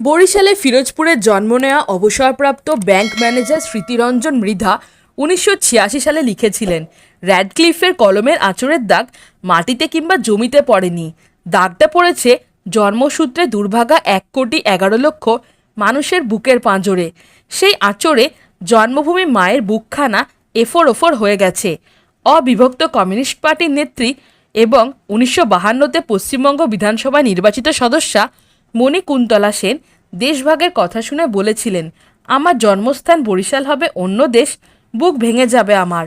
বরিশালে ফিরোজপুরে জন্ম নেওয়া অবসরপ্রাপ্ত ব্যাংক ম্যানেজার স্মৃতিরঞ্জন মৃধা উনিশশো ছিয়াশি সালে লিখেছিলেন, র্যাডক্লিফের কলমের আঁচড়ের দাগ মাটিতে কিংবা জমিতে পড়েনি। দাগটা পড়েছে জন্মসূত্রে দুর্ভাগা এক কোটি এগারো লক্ষ মানুষের বুকের পাঁজরে। সেই আঁচড়ে জন্মভূমি মায়ের বুকখানা এফোর ওফর হয়ে গেছে। অবিভক্ত কমিউনিস্ট পার্টির নেত্রী এবং উনিশশো বাহান্নতে পশ্চিমবঙ্গ বিধানসভা নির্বাচিত সদস্যা মণি কুন্তলা সেন দেশভাগের কথা শুনে বলেছিলেন, আমার জন্মস্থান বরিশাল হবে, অন্য দেশ বুক ভেঙে যাবে আমার।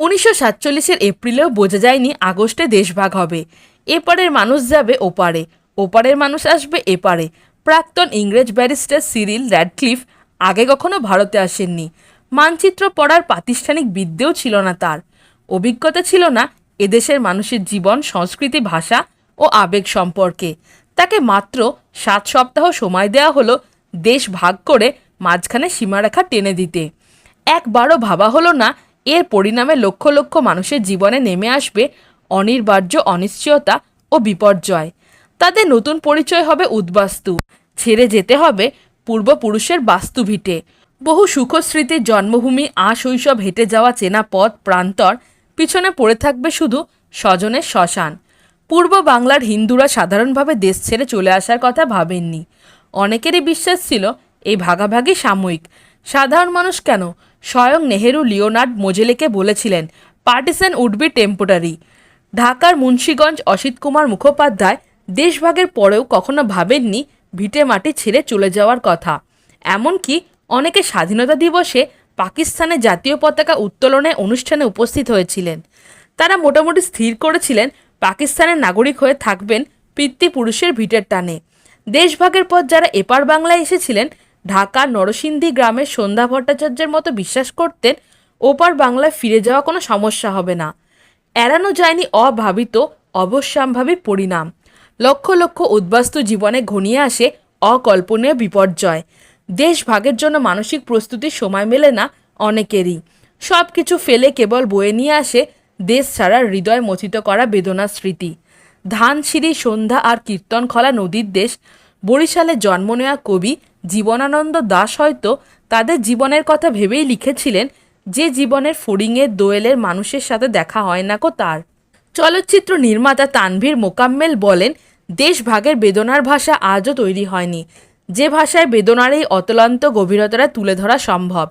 উনিশশো সাতচল্লিশের এপ্রিলেও বোঝা যায়নি আগস্টে দেশভাগ হবে। এপারের মানুষ যাবে ওপারে, ওপারের মানুষ আসবে এপারে। প্রাক্তন ইংরেজ ব্যারিস্টার সিরিল র্যাডক্লিফ আগে কখনো ভারতে আসেননি। মানচিত্র পড়ার প্রাতিষ্ঠানিক বিদ্যেও ছিল না তার। অভিজ্ঞতা ছিল না এদেশের মানুষের জীবন, সংস্কৃতি, ভাষা ও আবেগ সম্পর্কে। তাকে মাত্র সাত সপ্তাহ সময় দেওয়া হলো দেশ ভাগ করে মাঝখানে সীমারেখা টেনে দিতে। একবারও ভাবা হলো না এর পরিণামে লক্ষ লক্ষ মানুষের জীবনে নেমে আসবে অনিবার্য অনিশ্চয়তা ও বিপর্যয়। তাদের নতুন পরিচয় হবে উদ্বাস্তু। ছেড়ে যেতে হবে পূর্বপুরুষের বাস্তু ভিটে বহু সুখস্মৃতির জন্মভূমি আ শৈশব হেঁটে যাওয়া চেনা পথ প্রান্তর পিছনে পড়ে থাকবে শুধু স্বজনের শ্মশান। পূর্ব বাংলার হিন্দুরা সাধারণভাবে দেশ ছেড়ে চলে আসার কথা ভাবেননি। অনেকেরই বিশ্বাস ছিল এই ভাগাভাগি সাময়িক। সাধারণ মানুষ কেন? স্বয়ং নেহেরু লিওনার্ড মোজেলেকে বলেছিলেন, পার্টিসান উড বি টেম্পোরারি। ঢাকার মুন্সীগঞ্জ অসিত কুমার মুখোপাধ্যায় দেশভাগের পরেও কখনো ভাবেননি ভিটে মাটি ছেড়ে চলে যাওয়ার কথা। এমনকি অনেকে স্বাধীনতা দিবসে পাকিস্তানের জাতীয় পতাকা উত্তোলনের অনুষ্ঠানে উপস্থিত হয়েছিলেন। তারা মোটামুটি স্থির করেছিলেন পাকিস্তানের নাগরিক হয়ে থাকবেন পিতৃপুরুষের ভিটের টানে। দেশভাগের পর যারা এপার বাংলায় এসেছিলেন, ঢাকা, নরসিংদী গ্রামের সন্ধ্যা ভট্টাচার্যের মতো বিশ্বাস করতেন, ওপার বাংলায় ফিরে যাওয়া কোনো সমস্যা হবে না। এড়ানো যায়নি অভাবিত, অবশ্যম্ভাবী পরিণাম। লক্ষ লক্ষ উদ্বাস্তু জীবনে ঘনিয়ে আসে অকল্পনীয় বিপর্যয়। দেশ ভাগের জন্য মানসিক প্রস্তুতির সময় মেলে না অনেকেরই। সব কিছু ফেলে কেবল বয়ে নিয়ে আসে দেশ ছাড়া হৃদয় মথিত করা বেদনার স্মৃতি। ধানসিঁড়ি সন্ধ্যা আর কীর্তনখলা নদীর দেশ। বরিশালে জন্ম নেওয়া কবি জীবনানন্দ দাস হয়তো তাদের জীবনের কথা ভেবেই লিখেছিলেন, যে জীবনের ফড়িংয়ের দোয়েলের মানুষের সাথে দেখা হয় না কো তার। চলচ্চিত্র নির্মাতা তানভীর মোকাম্মেল বলেন দেশ ভাগের বেদনার ভাষা আজও তৈরি হয়নি। যে ভাষায় বেদনার এই অতলান্ত গভীরতাটা তুলে ধরা সম্ভব।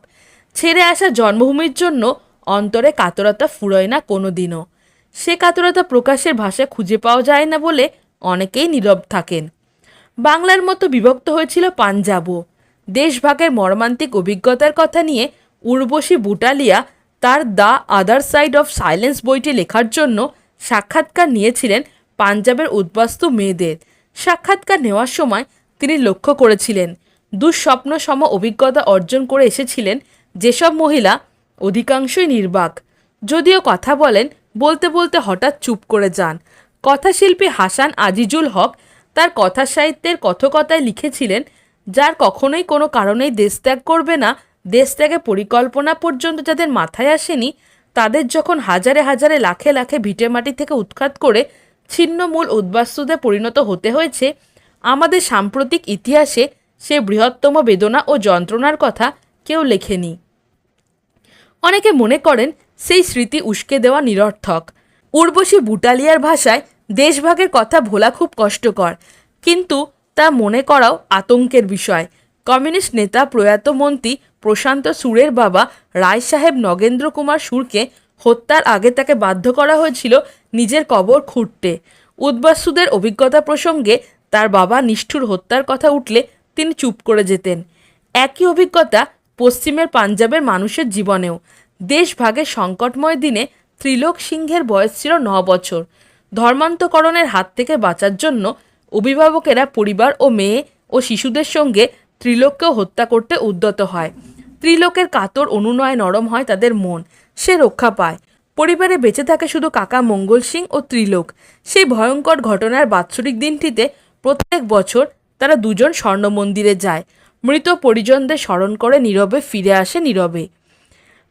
ছেড়ে আসা জন্মভূমির জন্য অন্তরে কাতরতা ফুরোয় না কোনো দিনও সে কাতরতা প্রকাশের ভাষা খুঁজে পাওয়া যায় না বলে অনেকেই নীরব থাকেন। বাংলার মতো বিভক্ত হয়েছিল পাঞ্জাবও। দেশভাগের মর্মান্তিক অভিজ্ঞতার কথা নিয়ে উর্বশী বুটালিয়া তার the other side of silence বইটি লেখার জন্য সাক্ষাৎকার নিয়েছিলেন পাঞ্জাবের উদ্বাস্তু মেয়েদের। সাক্ষাৎকার নেওয়ার সময় তিনি লক্ষ্য করেছিলেন দুঃস্বপ্ন সম অভিজ্ঞতা অর্জন করে এসেছিলেন যেসব মহিলা অধিকাংশই নির্বাক। যদিও কথা বলেন, বলতে বলতে হঠাৎ চুপ করে যান। কথাশিল্পী হাসান আজিজুল হক তার কথা সাহিত্যের কথকতায় লিখেছিলেন, যার কখনোই কোনো কারণেই দেশত্যাগ করবে না, দেশত্যাগের পরিকল্পনা পর্যন্ত যাদের মাথায় আসেনি, তাদের যখন হাজারে হাজারে লাখে লাখে ভিটে ভিটেমাটি থেকে উৎখাত করে ছিন্নমূল উদ্বাস্তুতে পরিণত হতে হয়েছে, আমাদের সাম্প্রতিক ইতিহাসে সে বৃহত্তম বেদনা ও যন্ত্রণার কথা কেউ লেখেনি। অনেকে মনে করেন সেই স্মৃতি উস্কে দেওয়া নিরর্থক। উর্বশী বুটালিয়ার ভাষায় দেশভাগের কথা ভোলা খুব কষ্টকর, কিন্তু তা মনে করাও আতঙ্কের বিষয়। কমিউনিস্ট নেতা প্রয়াত মন্ত্রী প্রশান্ত সুরের বাবা রায় সাহেব নগেন্দ্র কুমার সুরকে হত্যার আগে তাকে বাধ্য করা হয়েছিল নিজের কবর খুঁড়তে। উদ্বাস্তুদের অভিজ্ঞতা প্রসঙ্গে তার বাবা নিষ্ঠুর হত্যার কথা উঠলে তিনি চুপ করে যেতেন। একই অভিজ্ঞতা পশ্চিমের পাঞ্জাবের মানুষের জীবনেও। দেশভাগের সংকটময় দিনে ত্রিলোক সিংহের বয়স ছিল ন বছর। ধর্মান্তকরণের হাত থেকে বাঁচার জন্য অভিভাবকেরা পরিবার ও মেয়ে ও শিশুদের সঙ্গে ত্রিলোককেও হত্যা করতে উদ্যত হয়। ত্রিলোকের কাতর অনুনয় নরম হয় তাদের মন। সে রক্ষা পায়। পরিবারে বেঁচে থাকে শুধু কাকা মঙ্গল সিং ও ত্রিলোক। সেই ভয়ঙ্কর ঘটনার বাৎসরিক দিনটিতে প্রত্যেক বছর তারা দুজন স্বর্ণ মন্দিরে যায়। মৃত পরিজনদের স্মরণ করে নীরবে ফিরে আসে নীরবে।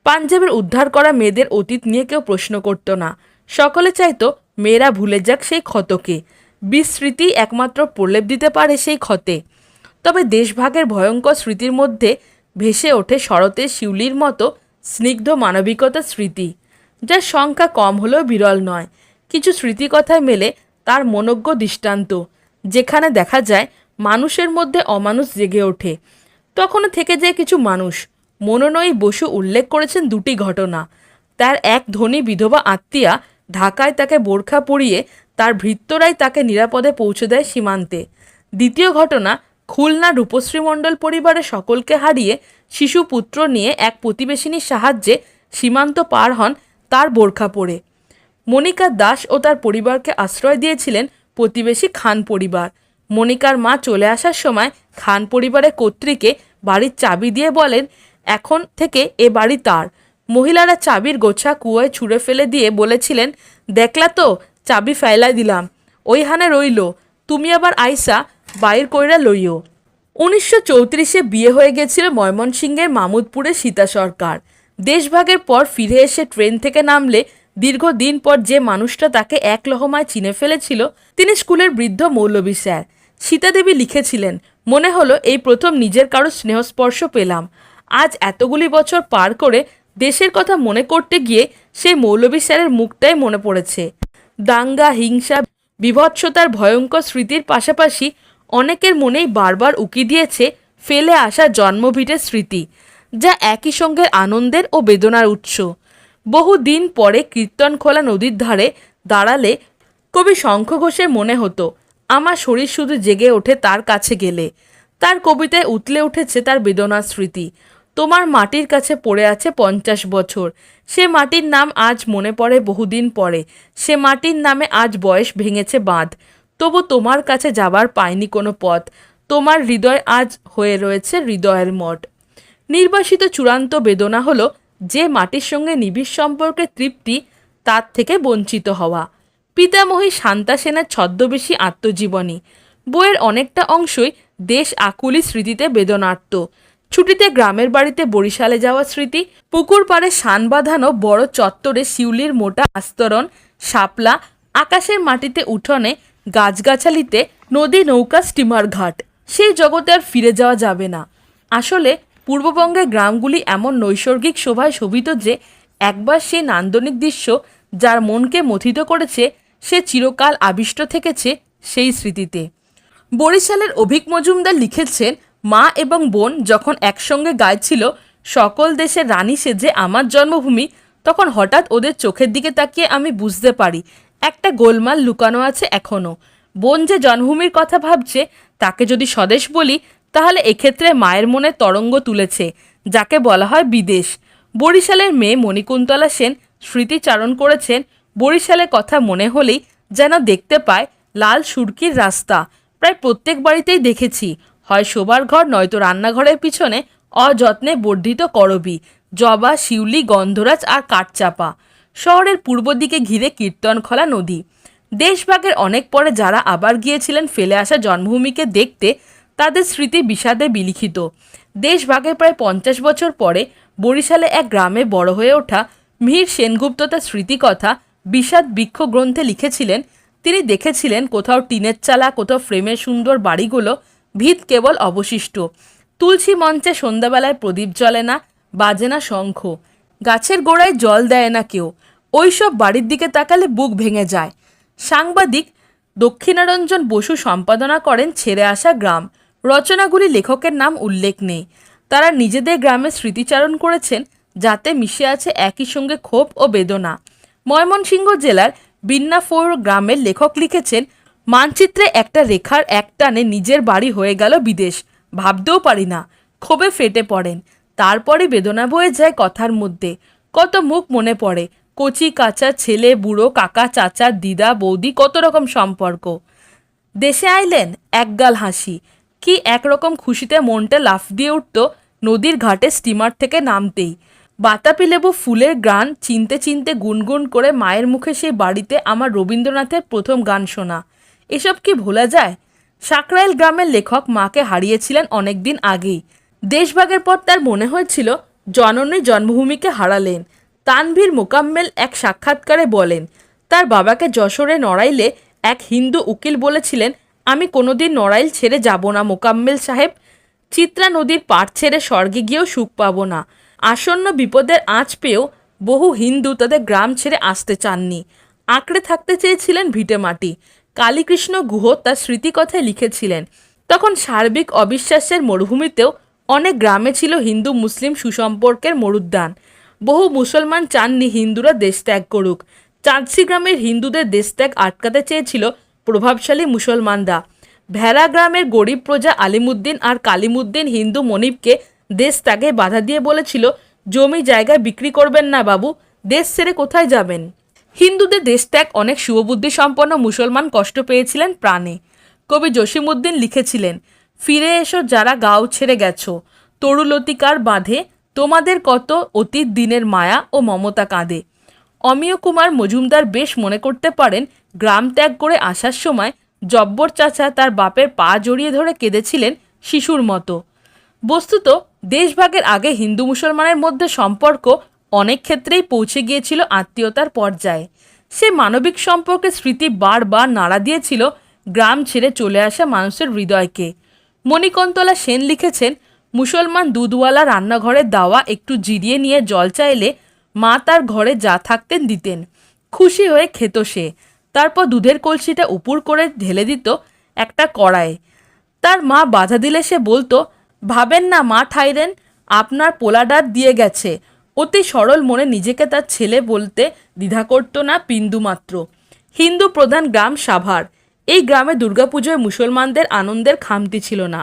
পাঞ্জাবের উদ্ধার করা মেয়েদের অতীত নিয়ে কেউ প্রশ্ন করত না। সকলে চাইতো মেয়েরা ভুলে যাক সেই ক্ষতকে। বিস্মৃতি একমাত্র প্রলেপ দিতে পারে সেই ক্ষতে। তবে দেশভাগের ভয়ঙ্কর স্মৃতির মধ্যে ভেসে ওঠে শরতের শিউলির মতো স্নিগ্ধ মানবিকতার স্মৃতি, যার সংখ্যা কম হলেও বিরল নয়। কিছু স্মৃতিকথায় মেলে তার মনজ্ঞ দৃষ্টান্ত, যেখানে দেখা যায় মানুষের মধ্যে অমানুষ জেগে ওঠে। তখনও থেকে যায় কিছু মানুষ। মনোনয়ী বসু উল্লেখ করেছেন দুটি ঘটনা। তার এক ধনী বিধবা আত্মীয়া ঢাকায় তাকে বোরখা পরিয়ে তার ভৃত্যরাই তাকে নিরাপদে পৌঁছে দেয় সীমান্তে। দ্বিতীয় ঘটনা, খুলনা রূপশ্রী মণ্ডল পরিবারের সকলকে হারিয়ে শিশু পুত্র নিয়ে এক প্রতিবেশিনীর সাহায্যে সীমান্ত পার হন তার বোরখা পরে। মনিকা দাস ও তার পরিবারকে আশ্রয় দিয়েছিলেন প্রতিবেশী খান পরিবার। মনিকার মা চলে আসার সময় খান পরিবারের কর্ত্রীকে বাড়ির চাবি দিয়ে বলেন, এখন থেকে এ বাড়ি তার। মহিলারা চাবির গোছা কুয়োয় ছুঁড়ে ফেলে দিয়ে বলেছিলেন, দেখলা তো, চাবি ফেলাই দিলাম। ওইখানে রইল। তুমি আবার আইসা বাইর কইরা লইও। উনিশশো চৌত্রিশে বিয়ে হয়ে গেছিল ময়মনসিংহের মামুদপুরে সীতা সরকার। দেশভাগের পর ফিরে এসে ট্রেন থেকে নামলে দীর্ঘদিন পর যে মানুষটা তাকে এক লহমায় চিনে ফেলেছিল, তিনি স্কুলের বৃদ্ধ মৌলবী স্যার। সীতাদেবী লিখেছিলেন, মনে হলো এই প্রথম নিজের কারও স্নেহস্পর্শ পেলাম। আজ এতগুলি বছর পার করে দেশের কথা মনে করতে গিয়ে সেই মৌলবী স্যারের মুখটাই মনে পড়েছে। দাঙ্গা, হিংসা, বিভৎসতার ভয়ঙ্কর স্মৃতির পাশাপাশি অনেকের মনেই বারবার উকি দিয়েছে ফেলে আসা জন্মভিটের স্মৃতি, যা একই সঙ্গে আনন্দের ও বেদনার উৎস। বহু দিন পরে কীর্তনখোলা নদীর ধারে দাঁড়ালে কবি শঙ্খ ঘোষের মনে হতো আমার শরীর শুধু জেগে ওঠে তার কাছে গেলে। তার কবিতায় উতলে উঠেছে তার বেদনার স্মৃতি। তোমার মাটির কাছে পড়ে আছে পঞ্চাশ বছর। সে মাটির নাম আজ মনে পড়ে বহুদিন পরে। সে মাটির নামে আজ বয়স ভেঙেছে বাঁধ। তবু তোমার কাছে যাবার পায়নি কোনো পথ। তোমার হৃদয় আজ হয়ে রয়েছে হৃদয়ের মঠ। নির্বাসিত চূড়ান্ত বেদনা হলো যে মাটির সঙ্গে নিবিড় সম্পর্কের তৃপ্তি তার থেকে বঞ্চিত হওয়া। পিতামহী শান্তা সেনের ছদ্মবেশী আত্মজীবনী। বইয়ের অনেকটা অংশই দেশ আকুলি স্মৃতিতে বেদনার্ত। ছুটিতে গ্রামের বাড়িতে বরিশালে যাওয়া স্মৃতি, পুকুর পাড়ে শান বাঁধানো বড় চত্বরে শিউলির মোটা আস্তরণ, শাপলা, আকাশের মাটিতে উঠোনে গাছগাছালিতে নদী নৌকা স্টিমার ঘাট। সেই জগতে আর ফিরে যাওয়া যাবে না। আসলে পূর্ববঙ্গের গ্রামগুলি এমন নৈসর্গিক শোভায় শোভিত যে, একবার সেই নান্দনিক দৃশ্য যার মনকে মথিত করেছে সে চিরকাল আবিষ্ট থেকেছে সেই স্মৃতিতে। বরিশালের অভিক মজুমদার লিখেছেন, মা এবং বোন যখন একসঙ্গে গাইছিল, সকল দেশের রানী সেজে আমার জন্মভূমি, তখন হঠাৎ ওদের চোখের দিকে তাকিয়ে আমি বুঝতে পারি, একটা গোলমাল লুকানো আছে এখনও বোন যে জন্মভূমির কথা ভাবছে, তাকে যদি স্বদেশ বলি, তাহলে এক্ষেত্রে মায়ের মনে তরঙ্গ তুলেছে, যাকে বলা হয় বিদেশ। বরিশালের মেয়ে মণিকুন্তলা সেন স্মৃতিচারণ করেছেন বরিশালের কথা মনে হলেই যেন দেখতে পায় লাল সুরকির রাস্তা। প্রায় প্রত্যেক বাড়িতেই দেখেছি। হয় শোবার ঘর, নয়তো রান্নাঘরের পিছনে অযত্নে বর্ধিত করবি, জবা, শিউলি, গন্ধরাজ আর কাঠচাপা। শহরের পূর্ব দিকে ঘিরে কীর্তনখোলা নদী। দেশভাগের অনেক পরে যারা আবার গিয়েছিলেন ফেলে আসা জন্মভূমিকে দেখতে, তাদের স্মৃতি বিষাদে বিলিখিত। দেশভাগের প্রায় পঞ্চাশ বছর পরে বরিশালে এক গ্রামে বড় হয়ে ওঠা মিহির সেনগুপ্ত তার স্মৃতিকথা বিষাদ বৃক্ষ গ্রন্থে লিখেছিলেন, তিনি দেখেছিলেন কোথাও টিনের চালা, কোথাও ফ্রেমের সুন্দর বাড়িগুলো, ভিত কেবল অবশিষ্ট। তুলসী মঞ্চে সন্ধ্যাবেলায় প্রদীপ জ্বলে না, বাজে না শঙ্খ। গাছের গোড়ায় জল দেয় না কেউ। ওইসব বাড়ির দিকে তাকালে বুক ভেঙে যায়। সাংবাদিক দক্ষিণারঞ্জন বসু সম্পাদনা করেন ছেড়ে আসা গ্রাম। রচনাগুলি লেখকের নাম উল্লেখ নেই। তারা নিজেদের গ্রামে স্মৃতিচারণ করেছেন, যাতে মিশে আছে একই সঙ্গে ক্ষোভ ও বেদনা। ময়মনসিংহ জেলার বিন্নাফোর গ্রামের লেখক লিখেছেন, মানচিত্রে একটা রেখার এক টানে নিজের বাড়ি হয়ে গেল বিদেশ। ভাবতেও পারি না, ক্ষোভে ফেটে পড়েন। তারপরে বেদনা বয়ে যায় কথার মধ্যে। কত মুখ মনে পড়ে, কচি কাঁচা ছেলে, বুড়ো, কাকা, চাচা, দিদা, বৌদি, কত রকম সম্পর্ক। দেশে আইলেন একগাল হাসি। কি একরকম খুশিতে মনটা লাফ দিয়ে উঠত নদীর ঘাটে স্টিমার থেকে নামতেই। বাতাপি লেবু ফুলের গান চিনতে চিনতে গুনগুন করে মায়ের মুখে সেই বাড়িতে আমার রবীন্দ্রনাথের প্রথম গান শোনা। এসব কি ভোলা যায়? সাকরাইল গ্রামের লেখক মাকে হারিয়েছিলেন অনেকদিন আগেই। দেশভাগের পর তার মনে হয়েছিল, জননী জন্মভূমিকে হারালেন। তানভীর মোকাম্মেল এক সাক্ষাৎকারে বলেন, তার বাবাকে যশোরে নড়াইলে এক হিন্দু উকিল বলেছিলেন, আমি কোনোদিন নড়াইল ছেড়ে যাব না মোকাম্মেল সাহেব। চিত্রা নদীর পাড় ছেড়ে স্বর্গে গিয়েও সুখ পাবো না। আসন্ন বিপদের আঁচ পেয়েও বহু হিন্দু তাদের গ্রাম ছেড়ে আসতে চাননি। আঁকড়ে থাকতে চেয়েছিলেন ভিটে মাটি। কালীকৃষ্ণ গুহ তার স্মৃতিকথায় লিখেছিলেন, তখন সার্বিক অবিশ্বাসের মরুভূমিতেও অনেক গ্রামে ছিল হিন্দু মুসলিম সুসম্পর্কের মরুদ্যান। বহু মুসলমান চাননি হিন্দুরা দেশ ত্যাগ করুক। চাঁদসি গ্রামের হিন্দুদের দেশ ত্যাগ আটকাতে চেয়েছিল প্রভাবশালী মুসলমানরা। ভেড়া গ্রামের গরিব প্রজা আলিমুদ্দিন আর কালিমুদ্দিন হিন্দু মনিবকে দেশ তাকে বাধা দিয়ে বলেছিল, জমি জায়গা বিক্রি করবেন না বাবু, দেশ ছেড়ে কোথায় যাবেন? হিন্দুদের দেশত্যাগ অনেক শুভবুদ্ধি সম্পন্ন মুসলমান কষ্ট পেয়েছিলেন প্রাণে। কবি জসিমুদ্দিন লিখেছিলেন, ফিরে এসো যারা গাও ছেড়ে গেছো, তরুলতিকার বাঁধে তোমাদের কত অতীত দিনের মায়া ও মমতা কাঁদে। অমিয় কুমার মজুমদার বেশ মনে করতে পারেন, গ্রাম ত্যাগ করে আসার সময় জব্বর চাচা তার বাপের পা জড়িয়ে ধরে কেঁদেছিলেন শিশুর মতো। বস্তুত, দেশভাগের আগে হিন্দু মুসলমানের মধ্যে সম্পর্ক অনেক ক্ষেত্রেই পৌঁছে গিয়েছিল আত্মীয়তার পর্যায়ে। সে মানবিক সম্পর্কের স্মৃতি বারবার নাড়া দিয়েছিল গ্রাম ছেড়ে চলে আসা মানুষের হৃদয়কে। মণিকন্তলা সেন লিখেছেন, মুসলমান দুধওয়ালা রান্নাঘরের দাওয়া একটু জিরিয়ে নিয়ে জল চাইলে মা তার ঘরে যা থাকতেন দিতেন। খুশি হয়ে খেত সে। তারপর দুধের কলসিটা উপুর করে ঢেলে দিত একটা কড়ায় তার মা বাধা দিলে সে বলতো ভাবেন না, মা ঠাইরেন আপনার পোলাডার দিয়ে গেছে। অতি সরল মনে নিজেকে তার ছেলে বলতে দ্বিধা করতো না বিন্দুমাত্র হিন্দু প্রধান গ্রাম সাভার। এই গ্রামে দুর্গাপুজোয় মুসলমানদের আনন্দের খামতি ছিল না।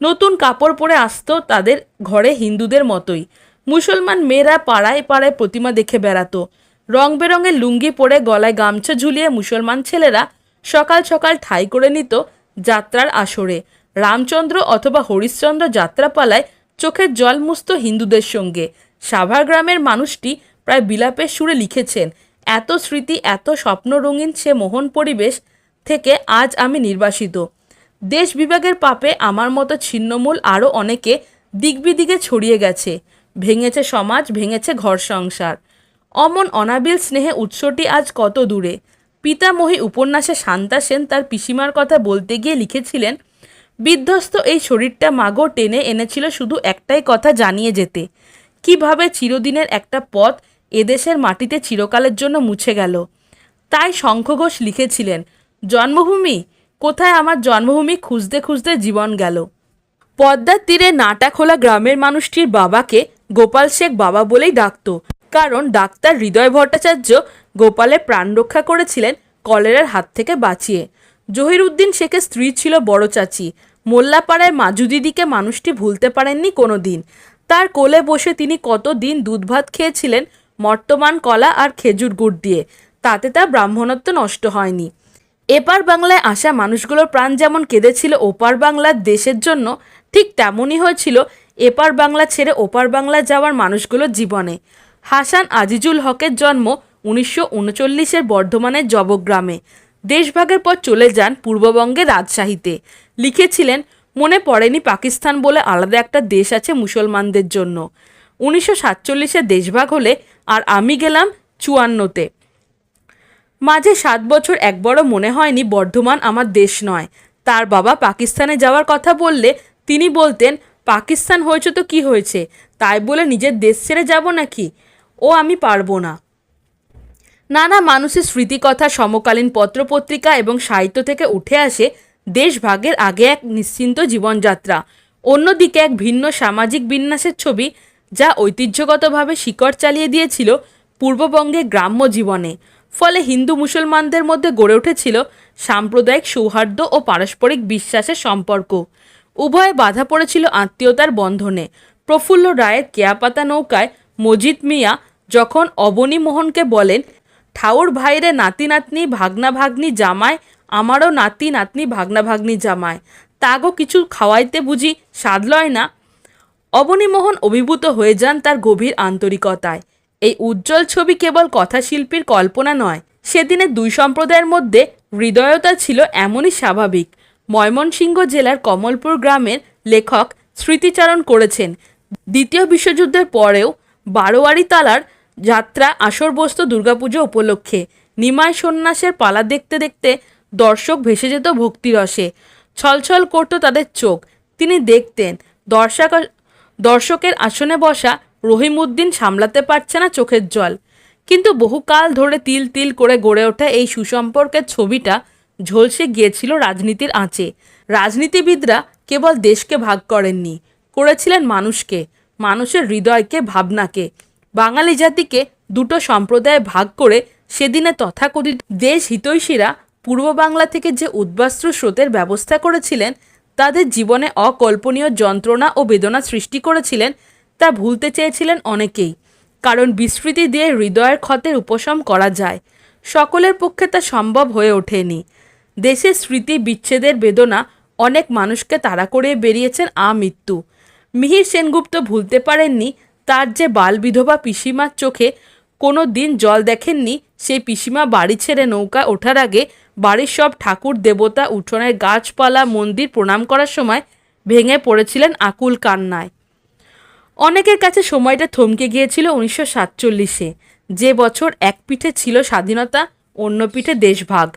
নতুন কাপড় পরে আসতো তাদের ঘরে হিন্দুদের মতোই। মুসলমান মেয়েরা পাড়ায় পাড়ায় প্রতিমা দেখে বেড়াতো। রং বেরঙের লুঙ্গি পরে গলায় গামছা ঝুলিয়ে মুসলমান ছেলেরা সকাল সকাল ঠাই করে নিত যাত্রার আসরে। রামচন্দ্র অথবা হরিশ্চন্দ্র যাত্রাপালায় চোখের জল মুস্ত হিন্দুদের সঙ্গে। সাভার গ্রামের মানুষটি প্রায় বিলাপের সুরে লিখেছেন, এত স্মৃতি, এত স্বপ্ন রঙিন সে মোহন পরিবেশ থেকে আজ আমি নির্বাসিত। দেশ বিভাগের পাপে আমার মতো ছিন্নমূল আরও অনেকে দিকবিদিকে ছড়িয়ে গেছে। ভেঙেছে সমাজ, ভেঙেছে ঘর সংসার। অমন অনাবিল স্নেহে উৎসটি আজ কত দূরে। পিতামহী উপন্যাসে শান্তা সেন তার পিসিমার কথা বলতে গিয়ে লিখেছিলেন বিধ্বস্ত এই শরীরটা মাগো টেনে এনেছিল শুধু একটাই কথা জানিয়ে যেতে। কীভাবে চিরদিনের একটা পথ এদেশের মাটিতে চিরকালের জন্য মুছে গেল? তাই শঙ্খ ঘোষ লিখেছিলেন, জন্মভূমি? কোথায় আমার জন্মভূমি খুঁজতে খুঁজতে জীবন গেল? পদ্মার তীরে নাটাখোলা গ্রামের মানুষটির বাবাকে গোপাল শেখ বাবা বলেই ডাকতো। কারণ ডাক্তার হৃদয় ভট্টাচার্য গোপালের প্রাণ রক্ষা করেছিলেন কলেরার হাত থেকে বাঁচিয়ে। জহিরুদ্দিন শেখের স্ত্রী ছিল বড় চাচি। মোল্লাপাড়ায় মাজু দিদিকে মানুষটি ভুলতে পারেননি কোনো দিন তার কোলে বসে তিনি কত দিন দুধ ভাত খেয়েছিলেন, মর্তমান কলা আর খেজুর গুড় দিয়ে। তাতে তার ব্রাহ্মণত্ব নষ্ট হয়নি। এপার বাংলায় আসা মানুষগুলোর প্রাণ যেমন কেঁদেছিল ওপার বাংলার দেশের জন্য, ঠিক তেমনই হয়েছিল এপার বাংলা ছেড়ে ওপার বাংলা যাওয়ার মানুষগুলোর জীবনে। হাসান আজিজুল হকের জন্ম উনিশশো উনচল্লিশের বর্ধমানের জবগ্রামে। দেশভাগের পর চলে যান পূর্ববঙ্গে রাজশাহীতে। লিখেছিলেন, মনে পড়েনি পাকিস্তান বলে আলাদা একটা দেশ আছে মুসলমানদের জন্য। উনিশশো সাতচল্লিশে দেশভাগ হলে আর আমি গেলাম চুয়ান্নতে। মাঝে সাত বছর একবারও মনে হয়নি বর্ধমান আমার দেশ নয়। তার বাবা পাকিস্তানে যাওয়ার কথা বললে তিনি বলতেন, পাকিস্তান হয়েছে তো কি হয়েছে? তাই বলে নিজের দেশ ছেড়ে যাব নাকি? ও আমি পারব না। নানা মানুষের স্মৃতিকথা, সমকালীন পত্রপত্রিকা এবং সাহিত্য থেকে উঠে আসে দেশভাগের আগে এক নিশ্চিন্ত জীবনযাত্রা। অন্যদিকে এক ভিন্ন সামাজিক বিন্যাসের ছবি যা ঐতিহ্যগতভাবে শিকড় চালিয়ে দিয়েছিল পূর্ববঙ্গে গ্রাম্য জীবনে। ফলে হিন্দু মুসলমানদের মধ্যে গড়ে উঠেছিল সাম্প্রদায়িক সৌহার্দ্য ও পারস্পরিক বিশ্বাসের সম্পর্ক। উভয়ে বাধা পড়েছিল আত্মীয়তার বন্ধনে। প্রফুল্ল রায়ের কেয়াপাতা নৌকায় মজিদ মিয়া যখন অবনী মোহনকে বলেন ঠাউর ভাইরে নাতি নাতনি, ভাগনা ভাগ্নি জামায় আমারও নাতি নাতনি, ভাগনা ভাগ্নি জামায় তাগো কিছু খাওয়াইতে বুঝি স্বাদ লয় না। অবনীমোহন অভিভূত হয়ে যান তার গভীর আন্তরিকতায়। এই উজ্জ্বল ছবি কেবল কথাশিল্পীর কল্পনা নয়, সেদিনে দুই সম্প্রদায়ের মধ্যে হৃদয়তা ছিল এমনই স্বাভাবিক। ময়মনসিংহ জেলার কমলপুর গ্রামের লেখক স্মৃতিচারণ করেছেন। দ্বিতীয় বিশ্বযুদ্ধের পরেও বারোয়ারি তালার যাত্রা আসর বসত দুর্গাপুজো উপলক্ষে। নিমাই সন্ন্যাসের পালা দেখতে দেখতে দর্শক ভেসে যেত ভক্তিরসে ছলছল করতো তাদের চোখ। তিনি দেখতেন, দর্শক, দর্শকের আসনে বসা রহিমউদ্দিন সামলাতে পারছে না চোখের জল। কিন্তু বহুকাল ধরে তিল তিল করে গড়ে ওঠা এই সুসম্পর্কের ছবিটা ঝলসে গিয়েছিল রাজনীতির আঁচে। রাজনীতিবিদরা কেবল দেশকে ভাগ করেননি, করেছিলেন মানুষকে, মানুষের হৃদয়কে, ভাবনাকে। বাঙালি জাতিকে দুটো সম্প্রদায়ে ভাগ করে সেদিনে তথাকথিত দেশ হিতৈষীরা পূর্ব বাংলা থেকে যে উদ্বাস্ত্র স্রোতের ব্যবস্থা করেছিলেন, তাদের জীবনে অকল্পনীয় যন্ত্রণা ও বেদনা সৃষ্টি করেছিলেন, তা ভুলতে চেয়েছিলেন অনেকেই। কারণ বিস্মৃতি দিয়ে হৃদয়ের ক্ষতের উপশম করা যায়। সকলের পক্ষে তা সম্ভব হয়ে ওঠেনি। দেশের স্মৃতি বিচ্ছেদের বেদনা অনেক মানুষকে তাড়া করে বেরিয়েছেন আমৃত্যু। মিহির সেনগুপ্ত ভুলতে পারেননি তার যে বাল বিধবা পিসিমার চোখে কোনো দিন জল দেখেননি, সেই পিসিমা বাড়ি ছেড়ে নৌকা ওঠার আগে বাড়ির সব ঠাকুর, দেবতা, উঠোনের গাছপালা, মন্দির প্রণাম করার সময় ভেঙে পড়েছিলেন আকুল কান্নায়। অনেকের কাছে সময়টা থমকে গিয়েছিল উনিশশো সাতচল্লিশে। যে বছর এক পিঠে ছিল স্বাধীনতা, অন্য পিঠে দেশভাগ।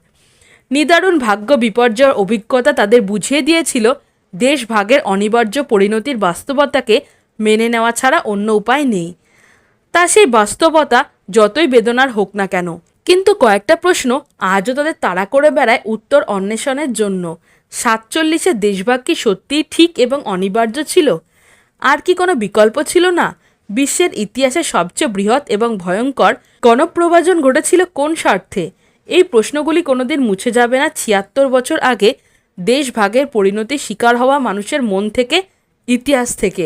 নিদারুণ ভাগ্য বিপর্যয়ের অভিজ্ঞতা তাদের বুঝিয়ে দিয়েছিল দেশভাগের অনিবার্য পরিণতির বাস্তবতাকে মেনে নেওয়া ছাড়া অন্য উপায় নেই। তা সেই বাস্তবতা যতই বেদনার হোক না কেন। কিন্তু কয়েকটা প্রশ্ন আজও তাদের তাড়া করে বেড়ায় উত্তর অন্বেষণের জন্য। সাতচল্লিশে দেশভাগ কি সত্যিই ঠিক এবং অনিবার্য ছিল? আর কি কোনো বিকল্প ছিল না? বিশ্বের ইতিহাসে সবচেয়ে বৃহৎ এবং ভয়ঙ্কর গণপ্রবাজন ঘটেছিল কোন স্বার্থে? এই প্রশ্নগুলি কোনোদিন মুছে যাবে না ছিয়াত্তর বছর আগে দেশভাগের পরিণতির শিকার হওয়া মানুষের মন থেকে, ইতিহাস থেকে।